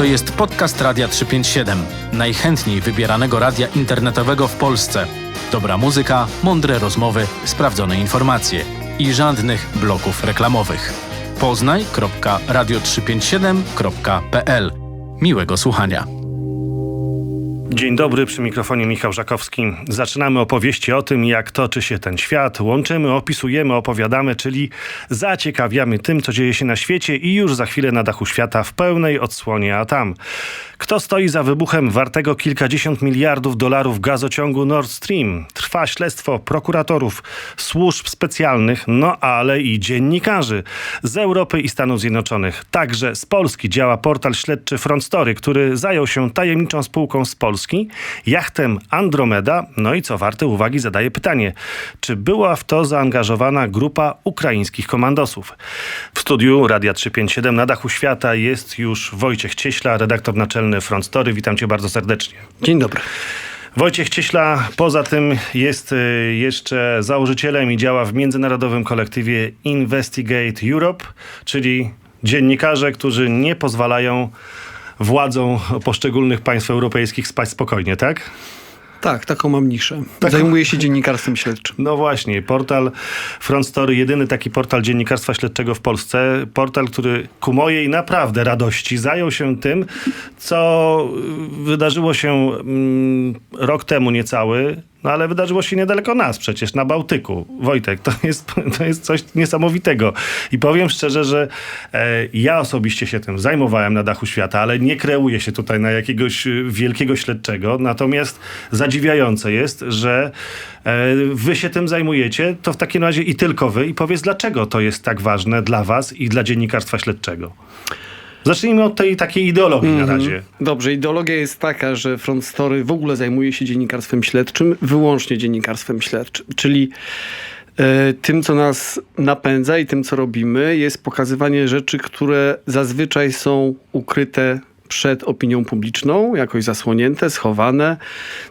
To jest podcast Radia 357, najchętniej wybieranego radia internetowego w Polsce. Dobra muzyka, mądre rozmowy, sprawdzone informacje i żadnych bloków reklamowych. Poznaj.radio357.pl Miłego słuchania. Dzień dobry, przy mikrofonie Michał Żakowski. Zaczynamy opowieści o tym, jak toczy się ten świat. Łączymy, opisujemy, opowiadamy, czyli zaciekawiamy tym, co dzieje się na świecie i już za chwilę na dachu świata w pełnej odsłonie, a tam. Kto stoi za wybuchem wartego kilkadziesiąt miliardów dolarów gazociągu Nord Stream? Trwa śledztwo prokuratorów, służb specjalnych, no ale i dziennikarzy z Europy i Stanów Zjednoczonych. Także z Polski działa portal śledczy Front Story, który zajął się tajemniczą spółką z Polski jachtem Andromeda. No i co warte uwagi, zadaje pytanie, czy była w to zaangażowana grupa ukraińskich komandosów? W studiu Radia 357 na dachu świata jest już Wojciech Cieśla, redaktor naczelny Front Story. Witam cię bardzo serdecznie. Dzień dobry. Wojciech Cieśla poza tym jest y, jeszcze założycielem i działa w międzynarodowym kolektywie Investigate Europe, czyli dziennikarze, którzy nie pozwalają władzą poszczególnych państw europejskich spać spokojnie, tak? Tak, taką mam niszę. Taką... Zajmuję się dziennikarstwem śledczym. No właśnie, portal Front Story, jedyny taki portal dziennikarstwa śledczego w Polsce. Portal, który ku mojej naprawdę radości zajął się tym, co wydarzyło się mm, rok temu niecały no ale wydarzyło się niedaleko nas przecież, na Bałtyku. Wojtek, to jest, to jest coś niesamowitego. I powiem szczerze, że e, ja osobiście się tym zajmowałem na dachu świata, ale nie kreuję się tutaj na jakiegoś e, wielkiego śledczego. Natomiast zadziwiające jest, że e, wy się tym zajmujecie, to w takim razie i tylko wy. I powiedz, dlaczego to jest tak ważne dla was i dla dziennikarstwa śledczego. Zacznijmy od tej takiej ideologii mm -hmm. na mhm. razie. Dobrze, ideologia jest taka, że Front Story w ogóle zajmuje się dziennikarstwem śledczym, wyłącznie dziennikarstwem śledczym, czyli e, tym, co nas napędza i tym, co robimy, jest pokazywanie rzeczy, które zazwyczaj są ukryte przed opinią publiczną, jakoś zasłonięte, schowane,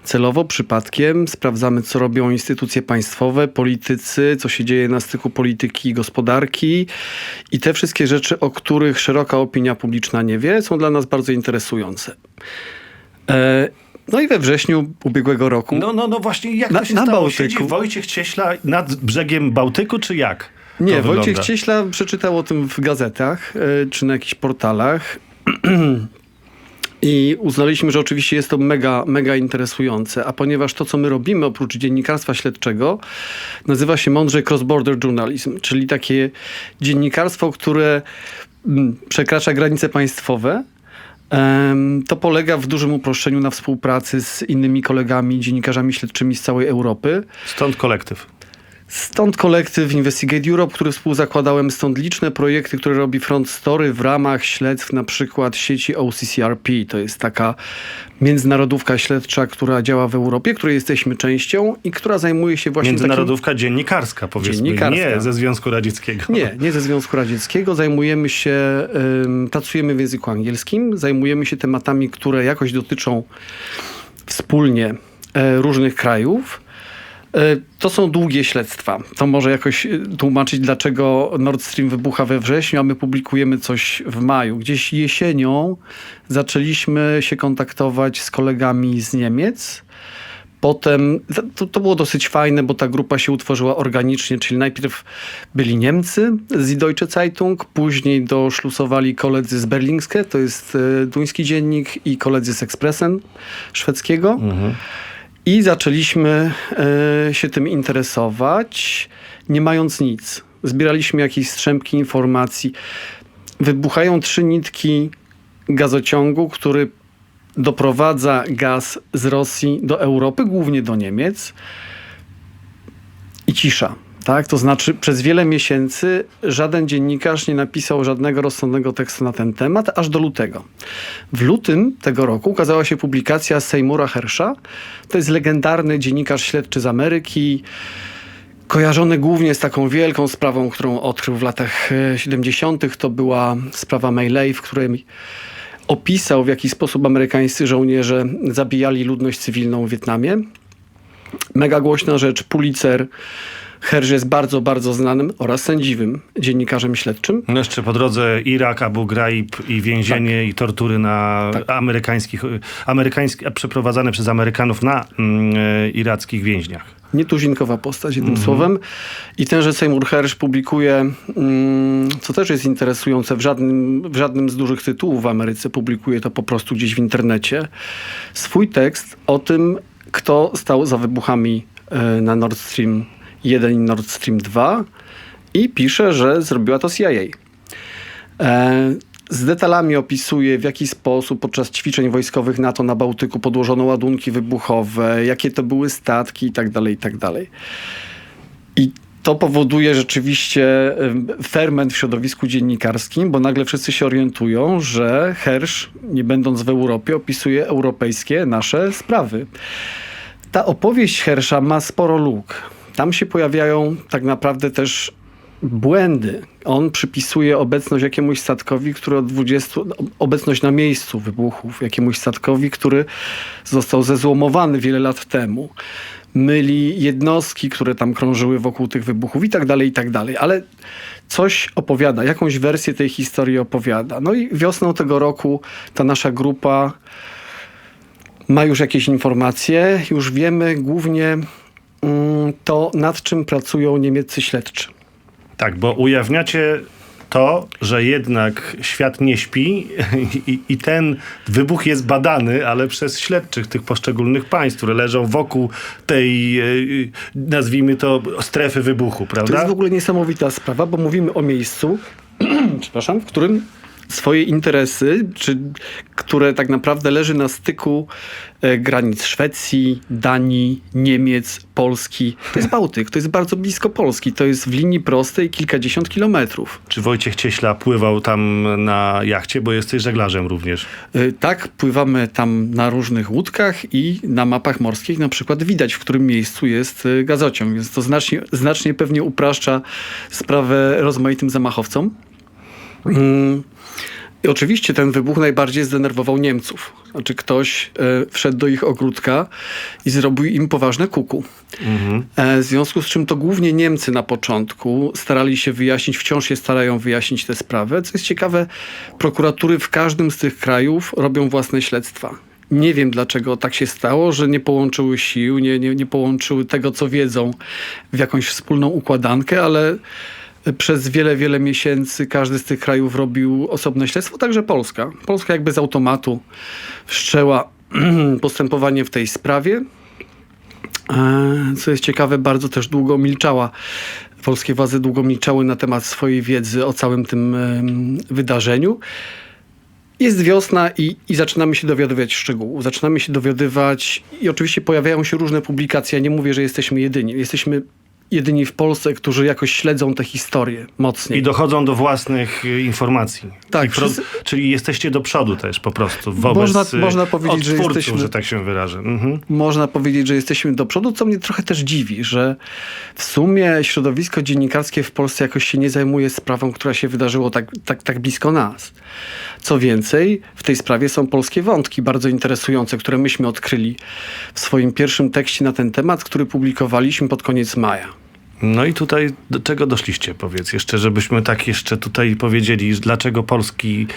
celowo, przypadkiem. Sprawdzamy, co robią instytucje państwowe, politycy, co się dzieje na styku polityki i gospodarki. I te wszystkie rzeczy, o których szeroka opinia publiczna nie wie, są dla nas bardzo interesujące. E no i we wrześniu ubiegłego roku. No, no, no właśnie, jak na, to się na stało? Bałtyku. Siedzi Wojciech Cieśla nad brzegiem Bałtyku, czy jak? Nie, Wojciech Cieśla przeczytał o tym w gazetach, e, czy na jakichś portalach. I uznaliśmy, że oczywiście jest to mega, mega interesujące, a ponieważ to, co my robimy oprócz dziennikarstwa śledczego, nazywa się mądrze cross-border journalism, czyli takie dziennikarstwo, które mm, przekracza granice państwowe, to polega w dużym uproszczeniu na współpracy z innymi kolegami, dziennikarzami śledczymi z całej Europy. Stąd kolektyw. Stąd kolektyw Investigate Europe, który współzakładałem, stąd liczne projekty, które robi Front Story w ramach śledztw na przykład sieci OCCRP. To jest taka międzynarodówka śledcza, która działa w Europie, której jesteśmy częścią i która zajmuje się właśnie Międzynarodówka takim... dziennikarska, powiedzmy. Dziennikarska. Nie ze Związku Radzieckiego. Nie, nie ze Związku Radzieckiego. Zajmujemy się, um, pracujemy w języku angielskim, zajmujemy się tematami, które jakoś dotyczą wspólnie e, różnych krajów. E, to są długie śledztwa. To może jakoś e, tłumaczyć, dlaczego Nord Stream wybucha we wrześniu, a my publikujemy coś w maju. Gdzieś jesienią zaczęliśmy się kontaktować z kolegami z Niemiec. Potem to, to, było dosyć fajne, bo ta grupa się utworzyła organicznie, czyli najpierw byli Niemcy z Deutsche Zeitung, później doszlusowali koledzy z Berlingske, to jest e, duński dziennik, i koledzy z Expressen szwedzkiego. Mhm. I zaczęliśmy e, się tym interesować, nie mając nic. Zbieraliśmy jakieś strzępki informacji. Wybuchają trzy nitki gazociągu, który doprowadza gaz z Rosji do Europy, głównie do Niemiec. I cisza. Tak? To znaczy przez wiele miesięcy żaden dziennikarz nie napisał żadnego rozsądnego tekstu na ten temat, aż do lutego. W lutym tego roku ukazała się publikacja Seymoura Hersha. To jest legendarny dziennikarz śledczy z Ameryki, kojarzony głównie z taką wielką sprawą, którą odkrył w latach 70. E, to była sprawa Melee, w której opisał w jaki sposób amerykańscy żołnierze zabijali ludność cywilną w Wietnamie. Mega głośna rzecz, Pulitzer Hersz jest bardzo, bardzo znanym oraz sędziwym dziennikarzem śledczym. No jeszcze po drodze Irak, Abu Ghraib i więzienie Tak. i tortury na amerykańskich, amerykańskich, przeprowadzane przez Amerykanów na mm, e, irackich więźniach. Nietuzinkowa postać, jednym Mhm. słowem. I tenże Seymour Hersh publikuje, mm, co też jest interesujące, w żadnym, w żadnym z dużych tytułów w Ameryce publikuje to po prostu gdzieś w internecie, swój tekst o tym, kto stał za wybuchami e, na Nord Stream 1 i Nord Stream 2 i pisze, że zrobiła to CIA. E, Z detalami opisuje, w jaki sposób podczas ćwiczeń wojskowych NATO na Bałtyku podłożono ładunki wybuchowe, jakie to były statki itd. itd. I to powoduje rzeczywiście ferment w środowisku dziennikarskim, bo nagle wszyscy się orientują, że Hersz, nie będąc w Europie, opisuje europejskie nasze sprawy. Ta opowieść Hersza ma sporo luk. Tam się pojawiają tak naprawdę też błędy. On przypisuje obecność jakiemuś statkowi, który od 20, obecność na miejscu wybuchów, jakiemuś statkowi, który został zezłomowany wiele lat temu. Myli jednostki, które tam krążyły wokół tych wybuchów i tak dalej, i tak dalej. Ale coś opowiada, jakąś wersję tej historii opowiada. No i wiosną tego roku ta nasza grupa ma już jakieś informacje, już wiemy głównie to, nad czym pracują niemieccy śledczy. Tak, bo ujawniacie to, że jednak świat nie śpi i, i ten wybuch jest badany, ale przez śledczych tych poszczególnych państw, które leżą wokół tej, e, nazwijmy to, strefy wybuchu, To prawda? jest w ogóle niesamowita sprawa, bo mówimy o miejscu, przepraszam, w którym swoje interesy, czy, które tak naprawdę leży na styku e, granic Szwecji, Danii, Niemiec, Polski. To jest Bałtyk, to jest bardzo blisko Polski, to jest w linii prostej kilkadziesiąt kilometrów. Czy Wojciech Cieśla pływał tam na jachcie, bo jesteś żeglarzem również? Y, Tak, pływamy tam na różnych łódkach i na mapach morskich na przykład widać, w którym miejscu jest y, gazociąg, więc to znacznie, znacznie pewnie upraszcza sprawę rozmaitym zamachowcom. Mm, I oczywiście ten wybuch najbardziej zdenerwował Niemców. Znaczy ktoś e, wszedł do ich ogródka i zrobił im poważne kuku. E, w związku z czym to głównie Niemcy na początku starali się wyjaśnić, wciąż się starają wyjaśnić tę sprawę. Co jest ciekawe, prokuratury w każdym z tych krajów robią własne śledztwa. Nie wiem dlaczego tak się stało, że nie połączyły sił, nie, nie, nie połączyły tego, co wiedzą w jakąś wspólną układankę, ale przez wiele, wiele miesięcy każdy z tych krajów robił osobne śledztwo, także Polska. Polska jakby z automatu wszczęła postępowanie w tej sprawie. E, Co jest ciekawe, bardzo też długo milczała. Polskie władze długo milczały na temat swojej wiedzy o całym tym wydarzeniu. Jest wiosna i, i zaczynamy się dowiadywać szczegółów. Zaczynamy się dowiadywać i oczywiście pojawiają się różne publikacje. Ja nie mówię, że jesteśmy jedyni. Jesteśmy jedyni w Polsce, którzy jakoś śledzą tę historię mocniej. I dochodzą do własnych y, informacji. Tak, wszyscy- czyli jesteście do przodu też po prostu wobec Można- y, można powiedzieć, że jesteśmy- że tak się wyrażę. Mhm. można powiedzieć, że jesteśmy do przodu, co mnie trochę też dziwi, że w sumie środowisko dziennikarskie w Polsce jakoś się nie zajmuje sprawą, która się wydarzyła tak, tak, tak blisko nas. Co więcej, w tej sprawie są polskie wątki bardzo interesujące, które myśmy odkryli w swoim pierwszym tekście na ten temat, który publikowaliśmy pod koniec maja. No i tutaj do czego doszliście, powiedz jeszcze, żebyśmy tak jeszcze tutaj powiedzieli, dlaczego polski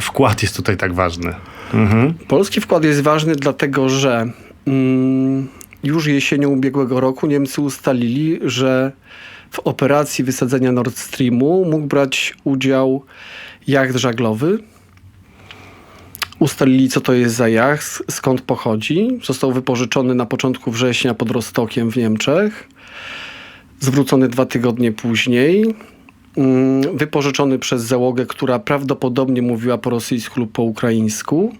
wkład jest tutaj tak ważny. Mhm. Polski wkład jest ważny dlatego, że mm, już jesienią ubiegłego roku Niemcy ustalili, że w operacji wysadzenia Nord Streamu mógł brać udział jacht żaglowy. Ustalili, co to jest za jacht, skąd pochodzi. Został wypożyczony na początku września pod Rostokiem w Niemczech. Zwrócony dwa tygodnie później. Mm, Wypożyczony przez załogę, która prawdopodobnie mówiła po rosyjsku lub po ukraińsku.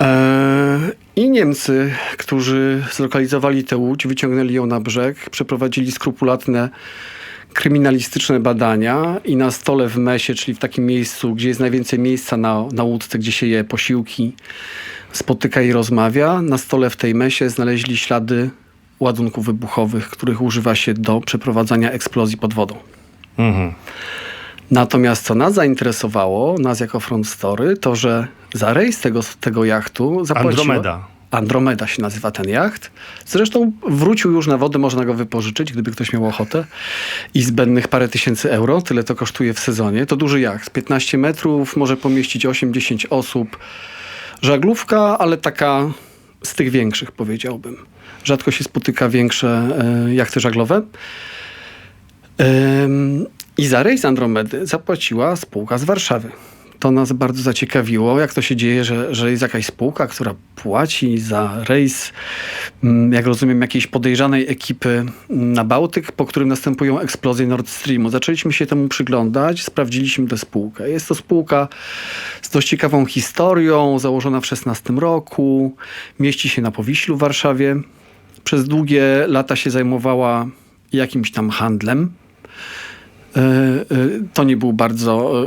Eee, I Niemcy, którzy zlokalizowali tę łódź, wyciągnęli ją na brzeg, przeprowadzili skrupulatne kryminalistyczne badania i na stole w mesie, czyli w takim miejscu, gdzie jest najwięcej miejsca na, na łódce, gdzie się je posiłki, spotyka i rozmawia, na stole w tej mesie znaleźli ślady ładunków wybuchowych, których używa się do przeprowadzania eksplozji pod wodą. Mhm. Natomiast co nas zainteresowało, nas jako Front Story, to że za rejs tego, tego jachtu zapłaciła... Andromeda. Andromeda się nazywa ten jacht. Zresztą wrócił już na wodę, można go wypożyczyć, gdyby ktoś miał ochotę. I zbędnych parę tysięcy euro, tyle to kosztuje w sezonie. To duży jacht, 15 metrów, może pomieścić 8-10 osób. Żaglówka, ale taka z tych większych powiedziałbym. Rzadko się spotyka większe e, jachty żaglowe. I za rejs Andromedy zapłaciła spółka z Warszawy. To nas bardzo zaciekawiło, jak to się dzieje, że, że jest jakaś spółka, która płaci za rejs, jak rozumiem, jakiejś podejrzanej ekipy mm, na Bałtyk, po którym następują eksplozje Nord Streamu. Zaczęliśmy się temu przyglądać, sprawdziliśmy tę spółkę. Jest to spółka z dość ciekawą historią, założona w 16 roku, mieści się na Powiślu w Warszawie. Przez długie lata się zajmowała jakimś tam handlem. E, e, To nie był bardzo e,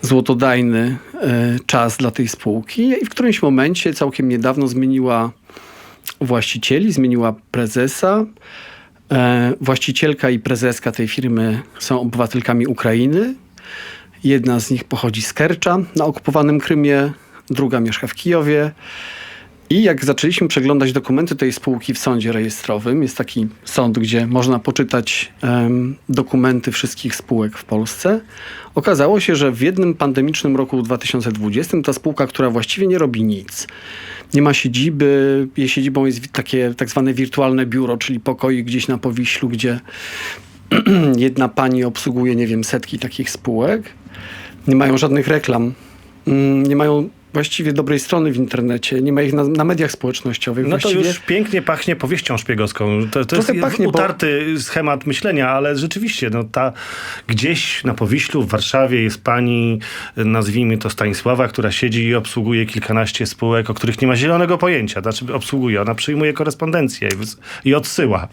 złotodajny czas dla tej spółki i w którymś momencie całkiem niedawno zmieniła właścicieli, zmieniła prezesa. E, Właścicielka i prezeska tej firmy są obywatelkami Ukrainy. Jedna z nich pochodzi z Kercza na okupowanym Krymie, druga mieszka w Kijowie. I jak zaczęliśmy przeglądać dokumenty tej spółki w sądzie rejestrowym, jest taki sąd, gdzie można poczytać em, dokumenty wszystkich spółek w Polsce, okazało się, że w jednym pandemicznym roku 2020 ta spółka, która właściwie nie robi nic, nie ma siedziby, jej siedzibą jest takie tak zwane wirtualne biuro, czyli pokoik gdzieś na Powiślu, gdzie jedna pani obsługuje, nie wiem, setki takich spółek. Nie mają żadnych reklam. Mm, Nie mają właściwie dobrej strony w internecie. Nie ma ich na, na mediach społecznościowych. No to właściwie już pięknie pachnie powieścią szpiegowską. To, to jest pachnie, bo- utarty schemat myślenia, ale rzeczywiście, no ta gdzieś na Powiślu w Warszawie jest pani, nazwijmy to Stanisława, która siedzi i obsługuje kilkanaście spółek, o których nie ma zielonego pojęcia. Znaczy obsługuje, ona przyjmuje korespondencję i, i odsyła.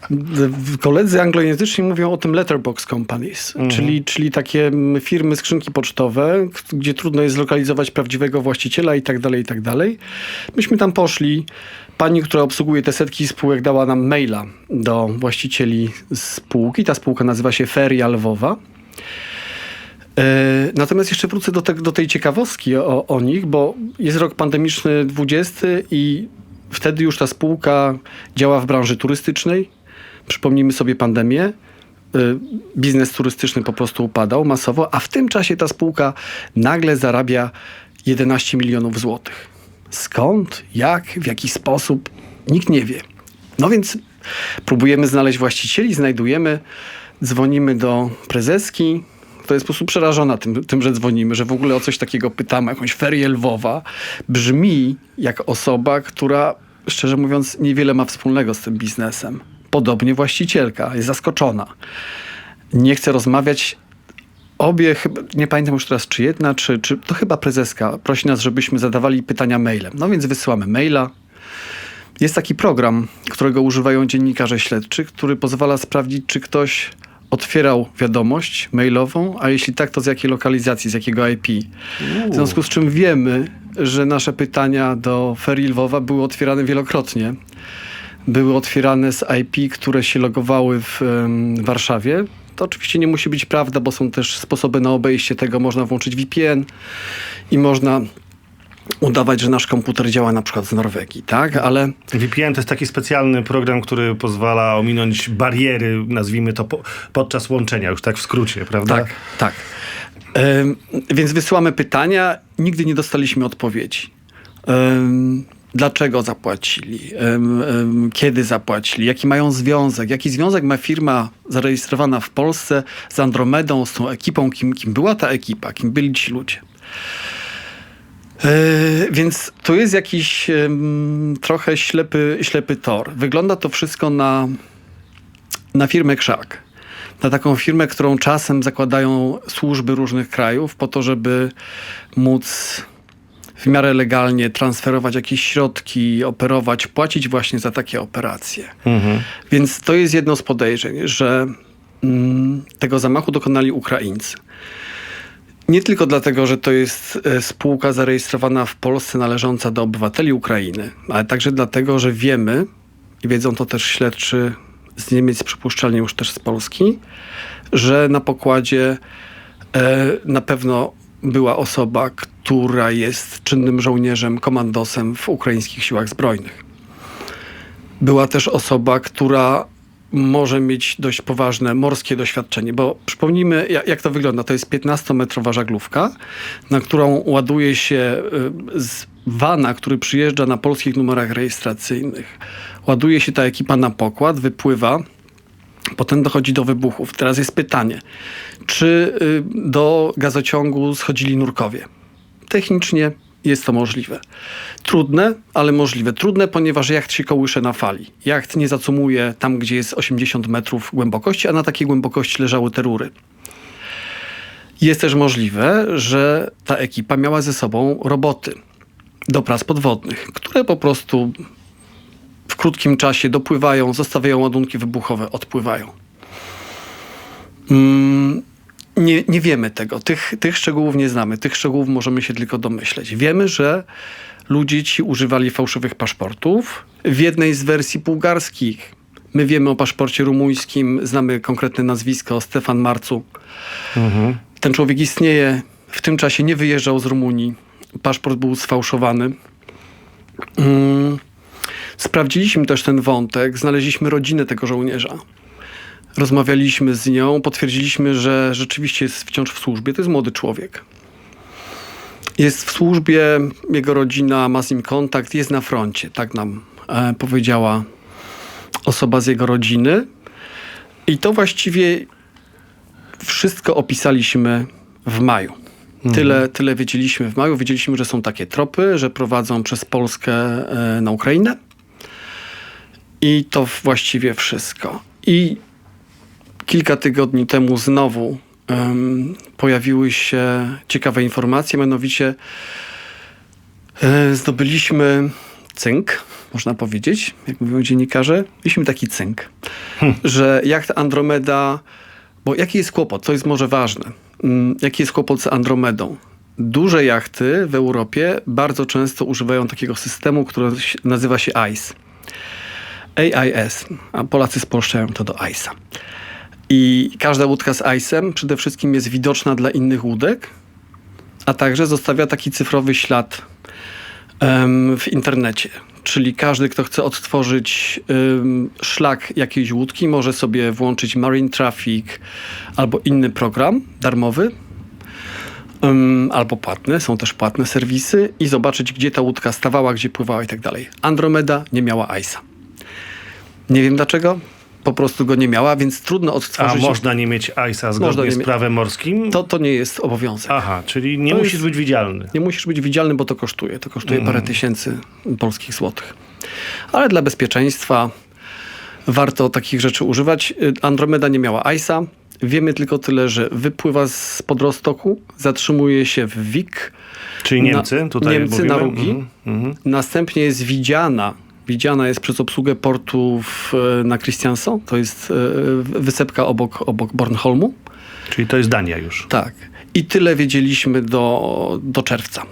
Koledzy anglojęzyczni mówią o tym letterbox companies, czyli, czyli takie firmy, skrzynki pocztowe, gdzie trudno jest zlokalizować prawdziwego właściciela i tak dalej, i tak dalej. Myśmy tam poszli. Pani, która obsługuje te setki spółek, dała nam maila do właścicieli spółki. Ta spółka nazywa się Feria Lwowa. E, Natomiast jeszcze wrócę do, te, do tej ciekawostki o, o nich, bo jest rok pandemiczny 20 i wtedy już ta spółka działa w branży turystycznej. Przypomnijmy sobie pandemię. Y, Biznes turystyczny po prostu upadał masowo, a w tym czasie ta spółka nagle zarabia 11 milionów złotych. Skąd, jak, w jaki sposób, nikt nie wie. No więc próbujemy znaleźć właścicieli, znajdujemy, dzwonimy do prezeski. To jest po prostu przerażona tym, tym, że dzwonimy, że w ogóle o coś takiego pytamy, jakąś ferię lwowa. Brzmi jak osoba, która, szczerze mówiąc, niewiele ma wspólnego z tym biznesem. Podobnie właścicielka, jest zaskoczona. Nie chce rozmawiać. Obie, nie pamiętam już teraz, czy jedna, czy, czy to chyba prezeska prosi nas, żebyśmy zadawali pytania mailem. No więc wysyłamy maila. Jest taki program, którego używają dziennikarze śledczy, który pozwala sprawdzić, czy ktoś otwierał wiadomość mailową, a jeśli tak, to z jakiej lokalizacji, z jakiego IP. W związku z czym wiemy, że nasze pytania do Ferii Lwowa były otwierane wielokrotnie. Były otwierane z IP, które się logowały w em, Warszawie. To oczywiście nie musi być prawda, bo są też sposoby na obejście tego. Można włączyć VPN i można udawać, że nasz komputer działa na przykład z Norwegii, tak? Ale VPN to jest taki specjalny program, który pozwala ominąć bariery, nazwijmy to, po, podczas łączenia, już tak w skrócie, prawda? Tak, tak. Em, więc wysyłamy pytania, nigdy nie dostaliśmy odpowiedzi. Em, dlaczego zapłacili? Kiedy zapłacili? Jaki mają związek? Jaki związek ma firma zarejestrowana w Polsce z Andromedą, z tą ekipą? Kim, kim była ta ekipa? Kim byli ci ludzie? E, Więc to jest jakiś trochę ślepy, ślepy tor. Wygląda to wszystko na, na firmę Krzak. Na taką firmę, którą czasem zakładają służby różnych krajów po to, żeby móc w miarę legalnie transferować jakieś środki, operować, płacić właśnie za takie operacje. Mhm. Więc to jest jedno z podejrzeń, że mm, tego zamachu dokonali Ukraińcy. Nie tylko dlatego, że to jest e, spółka zarejestrowana w Polsce należąca do obywateli Ukrainy, ale także dlatego, że wiemy, i wiedzą to też śledczy z Niemiec, przypuszczalnie już też z Polski, że na pokładzie e, na pewno była osoba, która jest czynnym żołnierzem, komandosem w ukraińskich siłach zbrojnych. Była też osoba, która może mieć dość poważne morskie doświadczenie, bo przypomnijmy, jak, jak to wygląda. To jest 15-metrowa żaglówka, na którą ładuje się y, z wana, który przyjeżdża na polskich numerach rejestracyjnych. Ładuje się ta ekipa na pokład, wypływa, Potem dochodzi do wybuchów. Teraz jest pytanie, czy y, do gazociągu schodzili nurkowie? Technicznie jest to możliwe. Trudne, ale możliwe. Trudne, ponieważ jacht się kołysze na fali. Jacht nie zacumuje tam, gdzie jest 80 metrów głębokości, a na takiej głębokości leżały te rury. Jest też możliwe, że ta ekipa miała ze sobą roboty do prac podwodnych, które po prostu w krótkim czasie dopływają, zostawiają ładunki wybuchowe, odpływają. Mm, nie, nie wiemy tego. Tych, tych szczegółów nie znamy. Tych szczegółów możemy się tylko domyśleć. Wiemy, że ludzie ci używali fałszywych paszportów. W jednej z wersji bułgarskich my wiemy o paszporcie rumuńskim, znamy konkretne nazwisko Stefan Marcu. Ten człowiek istnieje. W tym czasie nie wyjeżdżał z Rumunii. Paszport był sfałszowany. Mm. Sprawdziliśmy też ten wątek, znaleźliśmy rodzinę tego żołnierza. Rozmawialiśmy z nią, potwierdziliśmy, że rzeczywiście jest wciąż w służbie. To jest młody człowiek. Jest w służbie, jego rodzina ma z nim kontakt, jest na froncie, tak nam e, powiedziała osoba z jego rodziny. I to właściwie wszystko opisaliśmy w maju. Tyle, tyle wiedzieliśmy w maju. Wiedzieliśmy, że są takie tropy, że prowadzą przez Polskę e, na Ukrainę. I to właściwie wszystko. I kilka tygodni temu znowu em, pojawiły się ciekawe informacje, mianowicie e, zdobyliśmy cynk, można powiedzieć, jak mówią dziennikarze. Mieliśmy taki cynk, że jacht Andromeda, bo jaki jest kłopot, co jest może ważne, Mm, jaki jest kłopot z Andromedą? Duże jachty w Europie bardzo często używają takiego systemu, który nazywa się ICE. AIS, a Polacy spolszczają to do ICE'a. I każda łódka z ICE'em przede wszystkim jest widoczna dla innych łódek, a także zostawia taki cyfrowy ślad em, w internecie. Czyli każdy, kto chce odtworzyć em, szlak jakiejś łódki, może sobie włączyć Marine Traffic albo inny program darmowy, em, albo płatny, są też płatne serwisy i zobaczyć, gdzie ta łódka stawała, gdzie pływała i tak dalej. Andromeda nie miała ICE'a. Nie wiem dlaczego, po prostu go nie miała, więc trudno A odtworzyć. można nie mieć ISA zgodnie nie z prawem morskim? To, to nie jest obowiązek. Aha, czyli nie To musisz jest- być widzialny. Nie musisz być widzialny, bo to kosztuje. To kosztuje Mhm. parę tysięcy polskich złotych. Ale dla bezpieczeństwa warto takich rzeczy używać. Y, Andromeda nie miała ISA. Wiemy tylko tyle, że wypływa z podrostoku, zatrzymuje się w WIK, Czyli Niemcy, tutaj Niemcy mówimy? na Rugi. Mhm, mhm. następnie jest widziana. Widziana jest przez obsługę portu w, e, na Christiansson. To jest e, wysepka obok, obok Bornholmu. Czyli to jest Dania już. Tak. I tyle wiedzieliśmy do, do czerwca.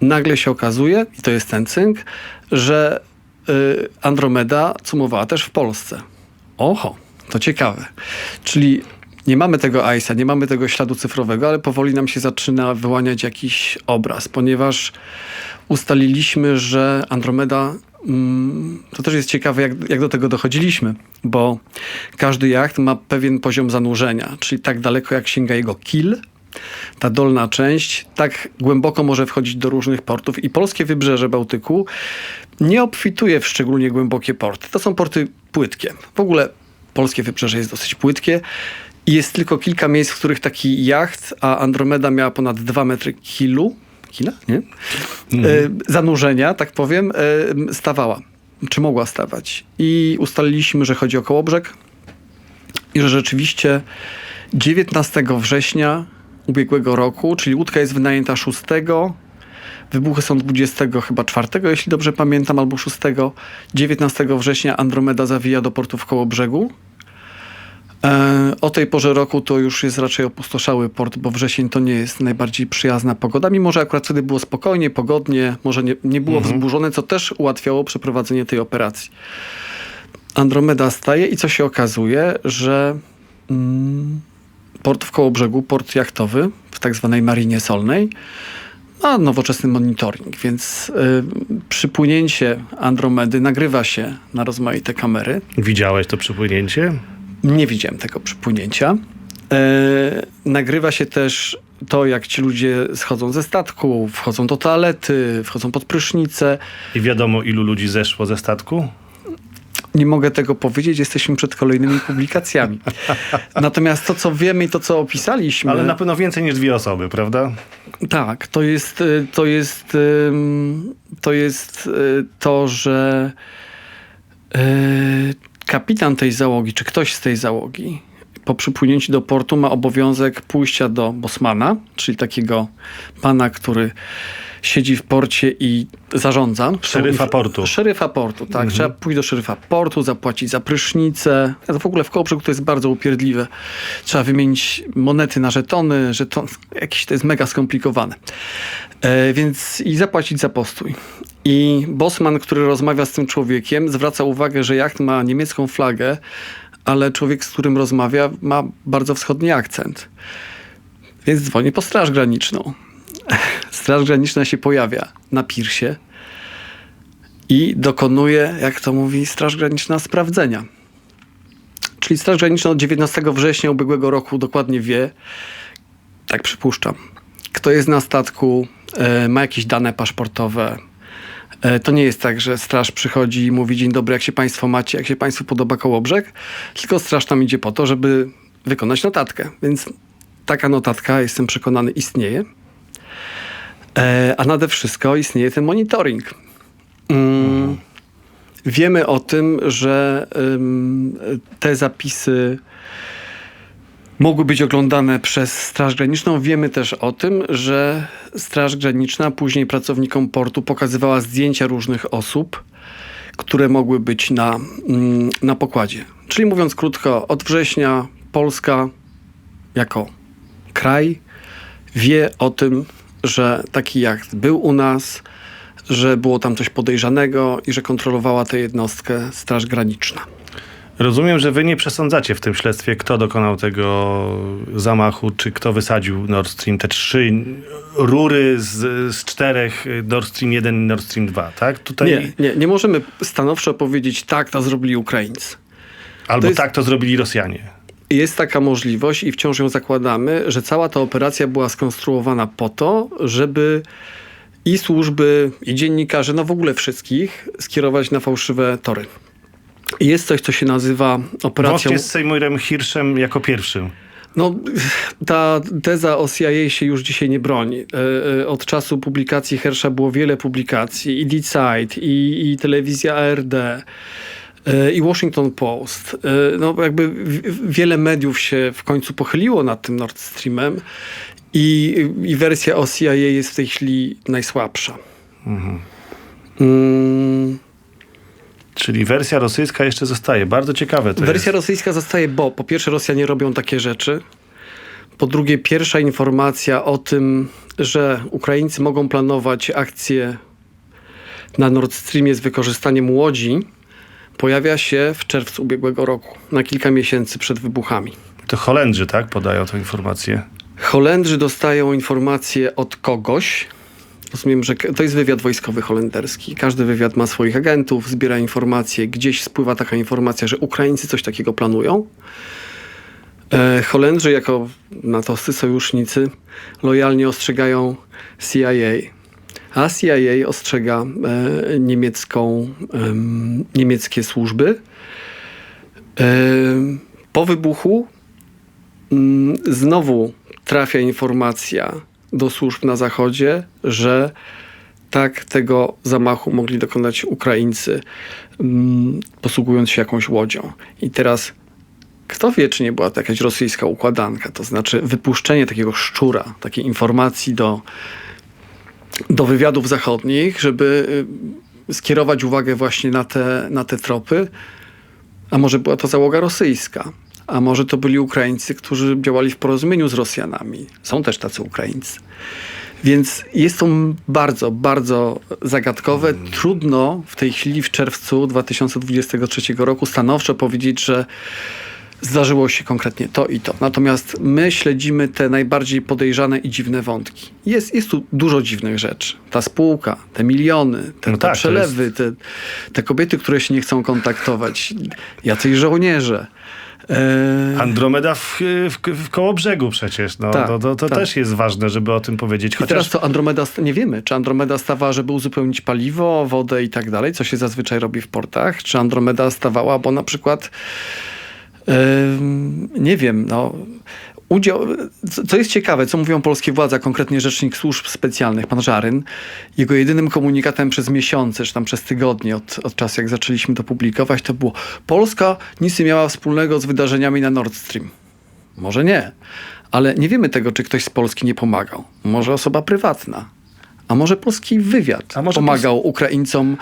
Nagle się okazuje, i to jest ten cynk, że y, Andromeda cumowała też w Polsce. Oho, to ciekawe. Czyli nie mamy tego ICE-a, nie mamy tego śladu cyfrowego, ale powoli nam się zaczyna wyłaniać jakiś obraz, ponieważ ustaliliśmy, że Andromeda. Mm, to też jest ciekawe, jak, jak do tego dochodziliśmy, bo każdy jacht ma pewien poziom zanurzenia, czyli tak daleko, jak sięga jego kil, ta dolna część tak głęboko może wchodzić do różnych portów i polskie wybrzeże Bałtyku nie obfituje w szczególnie głębokie porty. To są porty płytkie. W ogóle polskie wybrzeże jest dosyć płytkie i jest tylko kilka miejsc, w których taki jacht, a Andromeda miała ponad 2 metry kilu, kila, nie? E, zanurzenia, tak powiem, e, stawała. Czy mogła stawać. I ustaliliśmy, że chodzi o Kołobrzeg i że rzeczywiście 19 września ubiegłego roku, czyli łódka jest wynajęta 6, wybuchy są 20 chyba 4, jeśli dobrze pamiętam, albo 6. 19 września Andromeda zawija do portu w Kołobrzegu. E, o tej porze roku to już jest raczej opustoszały port, bo wrzesień to nie jest najbardziej przyjazna pogoda, mimo że akurat wtedy było spokojnie, pogodnie, może nie, nie było wzburzone, co też ułatwiało przeprowadzenie tej operacji. Andromeda staje i co się okazuje, że mm, port w Kołobrzegu, port jachtowy w w tak zwanej marinie solnej, ma nowoczesny monitoring, więc y, przypłynięcie Andromedy nagrywa się na rozmaite kamery. Widziałeś to przypłynięcie? Nie widziałem tego przypłynięcia. E, nagrywa się też to, jak ci ludzie schodzą ze statku, wchodzą do toalety, wchodzą pod prysznice. I wiadomo, ilu ludzi zeszło ze statku? Nie mogę tego powiedzieć, jesteśmy przed kolejnymi publikacjami. Natomiast to, co wiemy i to, co opisaliśmy... Ale na pewno więcej niż dwie osoby, prawda? Tak, to jest y, to, jest, to, jest y, to że y, kapitan tej załogi, czy ktoś z tej załogi po przypłynięciu do portu ma obowiązek pójścia do bosmana, czyli takiego pana, który siedzi w porcie i zarządza. Szeryfa portu. Szeryfa portu, tak. Trzeba pójść do szeryfa portu, zapłacić za prysznicę. W ogóle w Kołobrzegu to jest bardzo upierdliwe. Trzeba wymienić monety na żetony, żeton, jakieś to jest mega skomplikowane. E, więc i zapłacić za postój. I bosman, który rozmawia z tym człowiekiem, zwraca uwagę, że jacht ma niemiecką flagę, ale człowiek, z którym rozmawia, ma bardzo wschodni akcent. Więc dzwoni po Straż Graniczną. Straż Graniczna się pojawia na pirsie i dokonuje, jak to mówi Straż Graniczna, sprawdzenia. Czyli Straż Graniczna od 19 września ubiegłego roku dokładnie wie, tak przypuszczam, kto jest na statku, e, ma jakieś dane paszportowe. E, To nie jest tak, że straż przychodzi i mówi dzień dobry, jak się państwo macie, jak się państwu podoba Kołobrzeg, tylko straż tam idzie po to, żeby wykonać notatkę. Więc taka notatka, jestem przekonany, istnieje. E, A nade wszystko istnieje ten monitoring. Mm, Wiemy o tym, że te zapisy mogły być oglądane przez Straż Graniczną. Wiemy też o tym, że Straż Graniczna później pracownikom portu pokazywała zdjęcia różnych osób, które mogły być na, mm, na pokładzie. Czyli mówiąc krótko, od września Polska jako kraj wie o tym, że taki jacht był u nas, że było tam coś podejrzanego i że kontrolowała tę jednostkę Straż Graniczna. Rozumiem, że wy nie przesądzacie w tym śledztwie, kto dokonał tego zamachu, czy kto wysadził Nord Stream, te trzy rury z, z czterech Nord Stream 1 i Nord Stream 2, tak? Tutaj Nie, nie, nie możemy stanowczo powiedzieć, tak, to zrobili Ukraińcy. albo to jest- tak to zrobili Rosjanie. Jest taka możliwość i wciąż ją zakładamy, że cała ta operacja była skonstruowana po to, żeby i służby, i dziennikarze, no w ogóle wszystkich skierować na fałszywe tory. Jest coś, co się nazywa operacją... Włącznie z Seymourem Hirschem jako pierwszym. No, ta teza o CIA się już dzisiaj nie broni. E, e, Od czasu publikacji Hersza było wiele publikacji, i Zeit, i, i telewizja ARD, e, i Washington Post. No, jakby wiele mediów się w końcu pochyliło nad tym Nord Streamem i, i wersja o CIA jest w tej chwili najsłabsza. Mm. Czyli wersja rosyjska jeszcze zostaje. Bardzo ciekawe to Wersja jest. rosyjska zostaje, bo po pierwsze Rosjanie robią takie rzeczy. Po drugie, pierwsza informacja o tym, że Ukraińcy mogą planować akcje na Nord Streamie z wykorzystaniem łodzi, pojawia się w czerwcu ubiegłego roku, na kilka miesięcy przed wybuchami. To Holendrzy, tak, podają tę informację. Holendrzy dostają informacje od kogoś. Rozumiem, że to jest wywiad wojskowy holenderski. Każdy wywiad ma swoich agentów, zbiera informacje. Gdzieś spływa taka informacja, że Ukraińcy coś takiego planują. E, Holendrzy, jako natowscy sojusznicy, lojalnie ostrzegają CIA, a CIA ostrzega e, niemiecką, em, niemieckie służby. E, po wybuchu Mm, znowu trafia informacja do służb na zachodzie, że tak tego zamachu mogli dokonać Ukraińcy, mm, posługując się jakąś łodzią. I teraz kto wie, czy nie była to jakaś rosyjska układanka, to znaczy wypuszczenie takiego szczura, takiej informacji do, do wywiadów zachodnich, żeby y, skierować uwagę właśnie na te, na te tropy, a może była to załoga rosyjska, a może to byli Ukraińcy, którzy działali w porozumieniu z Rosjanami. Są też tacy Ukraińcy. Więc jest to bardzo, bardzo zagadkowe. Trudno w tej chwili, w czerwcu 2023 roku, stanowczo powiedzieć, że zdarzyło się konkretnie to i to. Natomiast my śledzimy te najbardziej podejrzane i dziwne wątki. Jest, jest tu dużo dziwnych rzeczy. Ta spółka, te miliony, te, No tak, przelewy, te, te kobiety, które się nie chcą kontaktować, jacyś żołnierze. E, Andromeda w, w, w koło brzegu przecież. No, Tak, to to, to tak. też jest ważne, żeby o tym powiedzieć. I Chociaż teraz co Andromeda, nie wiemy, czy Andromeda stawała, żeby uzupełnić paliwo, wodę i tak dalej, co się zazwyczaj robi w portach, czy Andromeda stawała, bo na przykład ym, nie wiem, no udział, co- jest ciekawe, co mówią polskie władze, konkretnie rzecznik służb specjalnych, pan Żaryn, jego jedynym komunikatem przez miesiące, czy tam przez tygodnie od, od czasu, jak zaczęliśmy to publikować, to było Polska nic nie miała wspólnego z wydarzeniami na Nord Stream. Może nie, ale nie wiemy tego, czy ktoś z Polski nie pomagał. Może osoba prywatna. A może polski wywiad A może pomagał Ukraińcom,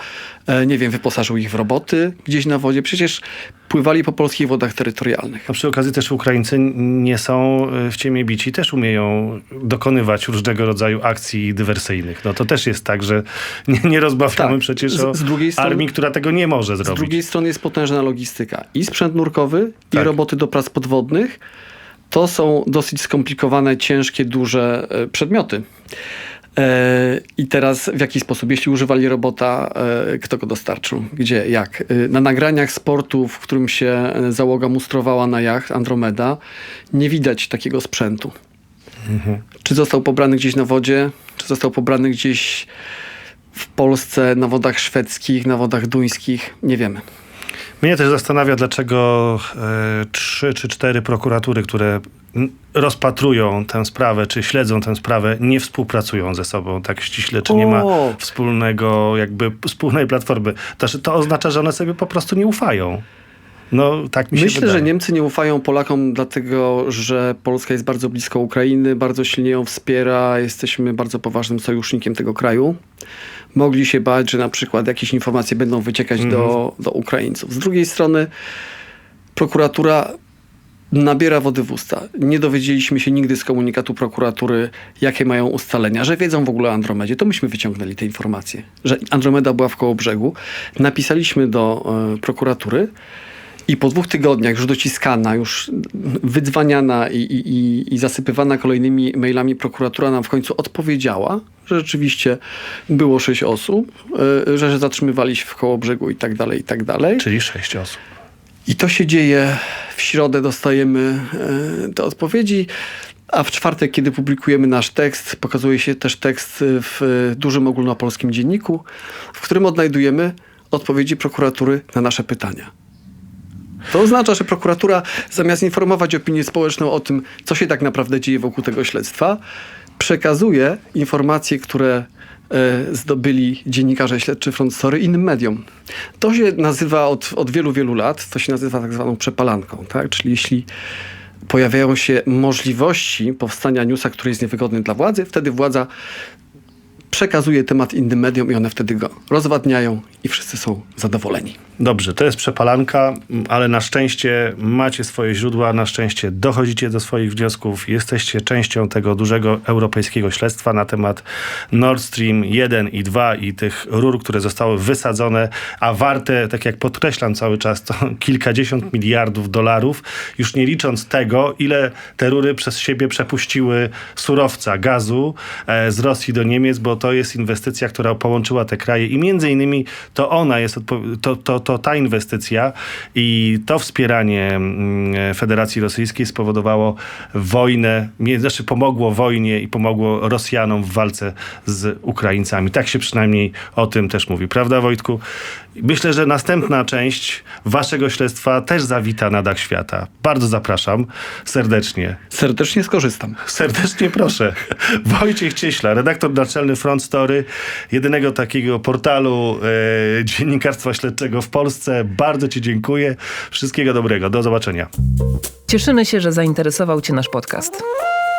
e, nie wiem, wyposażył ich w roboty gdzieś na wodzie. Przecież pływali po polskich wodach terytorialnych. A przy okazji też Ukraińcy nie są y, w ciemię bici, też umieją dokonywać różnego rodzaju akcji dywersyjnych. No to też jest tak, że nie, nie rozmawiamy Tak. przecież Z- o z drugiej strony- armii, która tego nie może Z zrobić. drugiej strony jest potężna logistyka. I sprzęt nurkowy, Tak. i roboty do prac podwodnych. To są dosyć skomplikowane, ciężkie, duże e, przedmioty. E, I teraz w jaki sposób? Jeśli używali robota, e, kto go dostarczył? Gdzie? Jak? E, Na nagraniach sportu, w którym się załoga mustrowała na jacht Andromeda, nie widać takiego sprzętu. Czy został pobrany gdzieś na wodzie? Czy został pobrany gdzieś w Polsce, na wodach szwedzkich, na wodach duńskich? Nie wiemy. Mnie też zastanawia, dlaczego trzy czy cztery prokuratury, które rozpatrują tę sprawę, czy śledzą tę sprawę, nie współpracują ze sobą tak ściśle, czy nie ma O! wspólnego, jakby wspólnej platformy. To, to oznacza, że one sobie po prostu nie ufają. No, tak mi się Myślę, wydaje. że Niemcy nie ufają Polakom, dlatego że Polska jest bardzo blisko Ukrainy, bardzo silnie ją wspiera, jesteśmy bardzo poważnym sojusznikiem tego kraju. Mogli się bać, że na przykład jakieś informacje będą wyciekać do, do Ukraińców. Z drugiej strony prokuratura nabiera wody w usta. Nie dowiedzieliśmy się nigdy z komunikatu prokuratury, jakie mają ustalenia, że wiedzą w ogóle o Andromedzie. To myśmy wyciągnęli te informacje, że Andromeda była w koło brzegu. Napisaliśmy do e, prokuratury i po dwóch tygodniach już dociskana, już wydzwaniana i, i, i, zasypywana kolejnymi mailami prokuratura nam w końcu odpowiedziała, że rzeczywiście było sześć osób, że, że zatrzymywali się w koło brzegu i tak dalej, i tak dalej. Czyli sześć osób. I to się dzieje. W środę dostajemy e, te odpowiedzi, a w czwartek, kiedy publikujemy nasz tekst, pokazuje się też tekst w dużym ogólnopolskim dzienniku, w którym odnajdujemy odpowiedzi prokuratury na nasze pytania. To oznacza, że prokuratura zamiast informować opinię społeczną o tym, co się tak naprawdę dzieje wokół tego śledztwa, przekazuje informacje, które zdobyli dziennikarze śledczy Front Story innym mediom. To się nazywa od, od wielu, wielu lat, to się nazywa tak zwaną przepalanką. Tak? Czyli jeśli pojawiają się możliwości powstania newsa, który jest niewygodny dla władzy, wtedy władza przekazuje temat innym mediom i one wtedy go rozwadniają i wszyscy są zadowoleni. Dobrze, to jest przepalanka, ale na szczęście macie swoje źródła, na szczęście dochodzicie do swoich wniosków, jesteście częścią tego dużego europejskiego śledztwa na temat Nord Stream 1 i 2 i tych rur, które zostały wysadzone, a warte, tak jak podkreślam cały czas, to kilkadziesiąt miliardów dolarów, już nie licząc tego, ile te rury przez siebie przepuściły surowca, gazu e, z Rosji do Niemiec, bo to jest inwestycja, która połączyła te kraje i między innymi to ona jest, to, to, to ta inwestycja i to wspieranie mm, Federacji Rosyjskiej spowodowało wojnę, znaczy pomogło wojnie i pomogło Rosjanom w walce z Ukraińcami. Tak się przynajmniej o tym też mówi. Prawda Wojtku? Myślę, że następna część waszego śledztwa też zawita na dach świata. Bardzo zapraszam serdecznie. Serdecznie skorzystam. Serdecznie proszę. Wojciech Cieśla, redaktor naczelny Front Story, jedynego takiego portalu e, dziennikarstwa śledczego w Polsce. Bardzo Ci dziękuję. Wszystkiego dobrego. Do zobaczenia. Cieszymy się, że zainteresował Cię nasz podcast.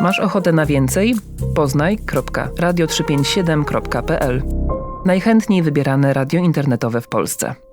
Masz ochotę na więcej? Poznaj.radio357.pl Najchętniej wybierane radio internetowe w Polsce.